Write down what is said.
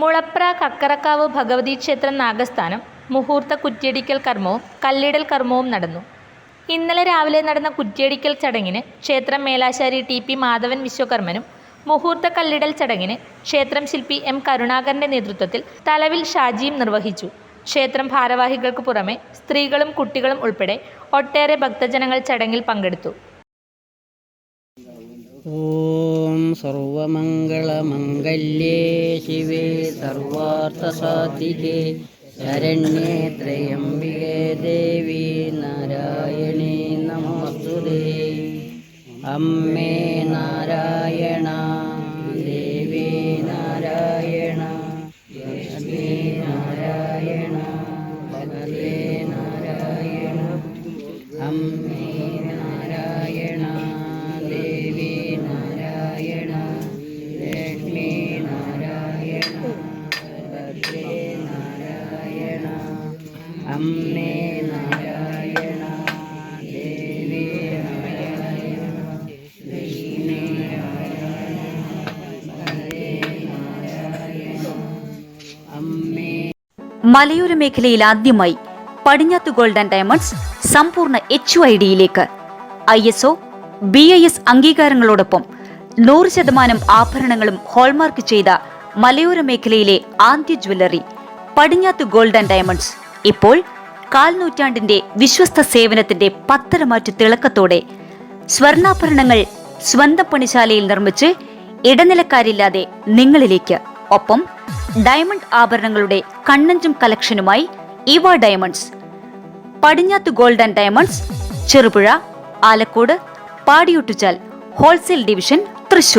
മുളപ്ര കക്കറക്കാവ് ഭഗവതി ക്ഷേത്രം നാഗസ്ഥാനം മുഹൂർത്ത കുറ്റിയടിക്കൽ കർമ്മവും കല്ലിടൽ കർമ്മവും നടന്നു. ഇന്നലെ രാവിലെ നടന്ന കുറ്റിയടിക്കൽ ചടങ്ങിന് ക്ഷേത്രം മേലാശാരി ടി പി മാധവൻ വിശ്വകർമ്മനും മുഹൂർത്ത കല്ലിടൽ ചടങ്ങിന് ക്ഷേത്രം ശില്പി എം കരുണാകരന്റെ നേതൃത്വത്തിൽ തലവിൽ ഷാജിയും നിർവഹിച്ചു. ക്ഷേത്രം ഭാരവാഹികൾക്ക് പുറമെ സ്ത്രീകളും കുട്ടികളും ഉൾപ്പെടെ ഒട്ടേറെ ഭക്തജനങ്ങൾ ചടങ്ങിൽ പങ്കെടുത്തു. സർവമംഗളമംഗല്യേ ശിവേ സർവാർത്ഥസാധികേ. ശരണ്യേ ത്രയംബികേ ദേവി നാരായണേ നമോസ്തുതേ. അമ്മേ നാരായണ ദേവി നാരായണ ലക്ഷ്മി നാരായണ ഭഗവേ നാരായണ. അമ്മേ അമ്മേ മലയോര മേഖലയിൽ ആദ്യമായി പടിഞ്ഞാത്ത് ഗോൾഡ് ആൻഡ് ഡയമണ്ട്സ് സമ്പൂർണ എച്ച് ഐ ഡിയിലേക്ക് I S O B I S അംഗീകാരങ്ങളോടൊപ്പം നൂറ് ശതമാനം ആഭരണങ്ങളും ഹോൾമാർക്ക് ചെയ്ത മലയോര മേഖലയിലെ ആദ്യ jewellery Padinjath gold and diamonds. ഇപ്പോൾ കാൽനൂറ്റാണ്ടിന്റെ വിശ്വസ്ത സേവനത്തിന്റെ പത്തരമാറ്റ് തിളക്കത്തോടെ സ്വർണാഭരണങ്ങൾ സ്വന്തം പണിശാലയിൽ നിർമ്മിച്ച് ഇടനിലക്കാരില്ലാതെ നിങ്ങളിലേക്ക്. ഒപ്പം ഡയമണ്ട് ആഭരണങ്ങളുടെ കണ്ണഞ്ചും കളക്ഷനുമായി ഇവ diamonds Padinjath gold and diamonds Cherupuzha Alakode Padiyottuchal wholesale division Thrissur.